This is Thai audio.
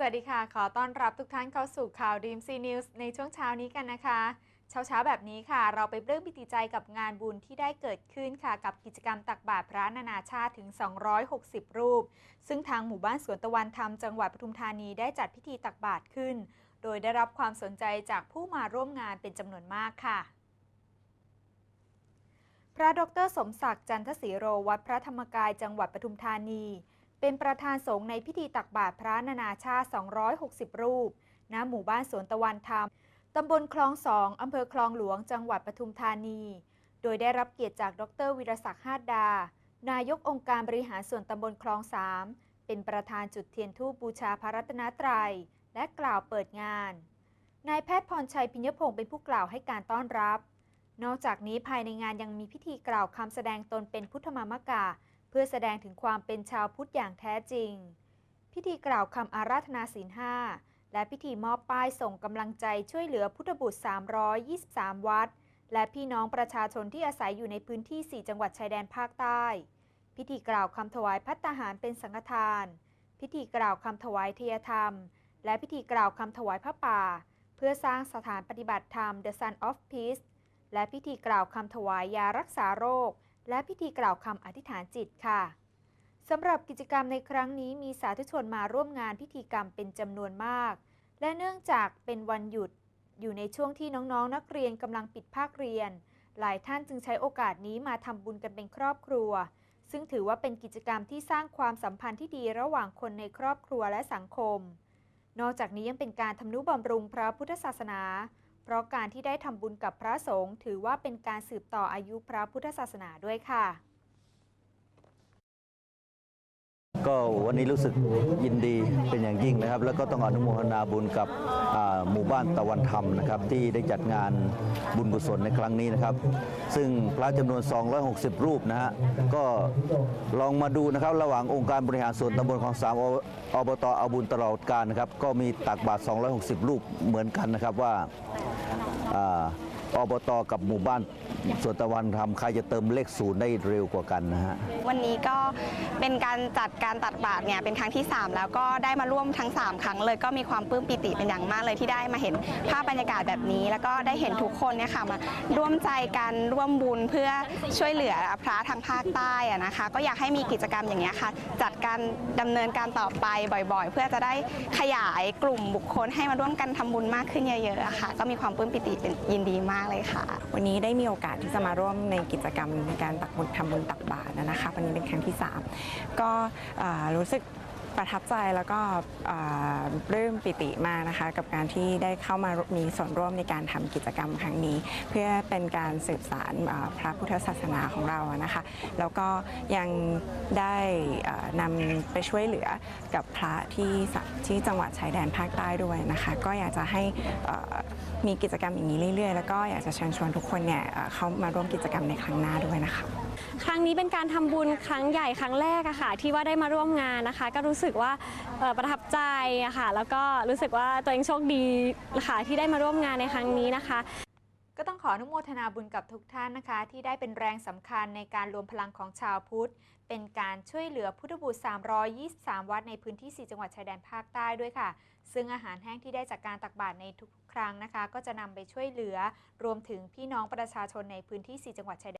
สวัสดีค่ะ ขอต้อนรับทุกท่านเข้าสู่ข่าวดีมซีนิวส์ในช่วงเช้านี้กันนะคะ เช้าเช้าๆแบบนี้ค่ะ เราไปเริ่มพิธีใจกับงานบุญที่ได้เกิดขึ้นค่ะ กับกิจกรรมตักบาตรพระนานาชาติถึง 260 รูป ซึ่งทางหมู่บ้านสวนตะวันธรรมจังหวัดปทุมธานีได้จัดพิธีตักบาตรขึ้น โดยได้รับความสนใจจากผู้มาร่วมงานเป็นจำนวนมากค่ะพระดรสมศักดิ์จันทศิโรวัดพระธรรมกายจังหวัดปทุมธานี เป็นประธานสงฆ์ในพิธีตักบาตรพระนานาชาติ 260 รูป ณ หมู่บ้านสวนตะวันธรรม ตำบลคลองสองอำเภอคลองหลวง จังหวัดปทุมธานี โดยได้รับเกียรติจากดรวิรศักดิ์ฮาดดา นายกองค์การบริหารส่วนตำบลคลองสามเป็นประธานจุดเทียนธูปบูชาพระรัตนตรัย และกล่าวเปิดงาน นายแพทย์พรชัยพิญญพงศ์เป็นผู้กล่าวให้การต้อนรับ นอกจากนี้ภายในงานยังมีพิธีกล่าวคำแสดงตนเป็นพุทธมามกะ เพื่อแสดงถึงความเป็นชาวพุทธอย่างแท้จริง พิธีกล่าวคำอาราธนาศีลห้าและพิธีมอบป้ายส่งกำลังใจช่วยเหลือพุทธบุตร 323 วัด และพี่น้องประชาชนที่อาศัยอยู่ในพื้นที่ 4 จังหวัดชายแดนภาคใต้ พิธีกล่าวคำถวายพัตตาหารเป็นสังฆทาน พิธีกล่าวคำถวายเทียธรรม และพิธีกล่าวคำถวายพระป่า เพื่อสร้างสถานปฏิบัติธรรม The Sun of Peace และพิธีกล่าวคำถวายยารักษาโรค และพิธีกล่าวคำอธิษฐานจิตค่ะสำหรับกิจกรรมในครั้งนี้มีสาธุชนมาร่วมงานพิธีกรรมเป็นจำนวนมาก และเนื่องจากเป็นวันหยุด อยู่ในช่วงที่น้องๆนักเรียนกำลังปิดภาคเรียน หลายท่านจึงใช้โอกาสนี้มาทำบุญกันเป็นครอบครัว ซึ่งถือว่าเป็นกิจกรรมที่สร้างความสัมพันธ์ที่ดีระหว่างคนในครอบครัวและสังคม นอกจากนี้ยังเป็นการทำนุบำรุงพระพุทธศาสนา เพราะการที่ได้ทำบุญกับพระสงฆ์ถือว่าเป็นการสืบต่ออายุพระพุทธศาสนาด้วยค่ะ ก็วันนี้รู้สึกยินดีเป็นอย่างยิ่งนะครับ แล้วก็ต้องอนุโมทนาบุญกับหมู่บ้านตะวันธรรมนะครับที่ได้จัดงานบุญกุศลในครั้งนี้นะครับ ซึ่งพระจำนวน 260 รูปนะฮะก็ลองมาดูนะครับ ระหว่างองค์การบริหารส่วนตำบลของสามอบตอาบุญตลอดการนะครับ ก็มีตักบาตร260 รูปเหมือนกันนะครับว่า อบตกับหมู่บ้านสวนตะวันทำใครจะเติมเลขศูนย์ได้เร็วกว่ากันนะฮะ วันนี้ก็เป็นการจัดการตัดบาตรเนี่ยเป็นครั้งที่ 3 แล้วก็ได้มาร่วมทั้ง 3 ครั้งเลยก็มีความปลื้มปิติเป็นอย่างมากเลยที่ได้มาเห็นภาพบรรยากาศแบบนี้ แล้วก็ได้เห็นทุกคนเนี่ยค่ะมาร่วมใจกันร่วมบุญเพื่อช่วยเหลือพระทางภาคใต้อะนะคะ ก็อยากให้มีกิจกรรมอย่างนี้ยค่ะจัดการดำเนินการต่อไปบ่อยๆ เพื่อจะได้ขยายกลุ่มบุคคลให้มาร่วมกันทำบุญมากขึ้นเยอะๆค่ะ ก็มีความปลื้มปิติเป็นยินดีมากเลยค่ะ วันนี้ได้มีโอกาสที่จะมาร่วมในกิจกรรมในการตักบุญทำบุญตักบาตรนะคะ วันนี้เป็นครั้งที่ 3 ก็รู้สึก ประทับใจแล้วก็อ่าปลื้มปิติมากนะคะ กับการที่ได้เข้ามามีส่วนร่วมในการทำกิจกรรมครั้งนี้ เพื่อเป็นการสืบสารพระพุทธศาสนาของเรานะคะ แล้วก็ยังได้นำไปช่วยเหลือกับพระที่ที่จังหวัดชายแดนภาคใต้ด้วยนะคะ ก็อยากจะให้มีกิจกรรมอย่างนี้เรื่อยๆ แล้วก็อยากจะเชิญชวนทุกคนเนี่ยเอ่อเข้ามาร่วมกิจกรรมในครั้งหน้าด้วยนะคะ ครั้งนี้เป็นการทำบุญครั้งใหญ่ครั้งแรกอะค่ะที่ว่าได้มาร่วมงานนะคะ ก็รู้สึกว่าเอ่อประทับใจค่ะแล้วก็รู้สึกว่าตัวเองโชคดีค่ะที่ได้มาร่วมงานในครั้งนี้นะคะก็ต้องขออนุโมทนาบุญกับทุกท่านนะคะ ที่ได้เป็นแรงสำคัญในการรวมพลังของชาวพุทธ เป็นการช่วยเหลือพุทธบุตร 323 วัดในพื้นที่ 4 จังหวัดชายแดนภาคใต้ด้วยค่ะ ซึ่งอาหารแห้งที่ได้จากการตักบาตรในทุกครั้งนะคะ ก็จะนำไปช่วยเหลือรวมถึงพี่น้องประชาชนในพื้นที่ 4 จังหวัดชายแดน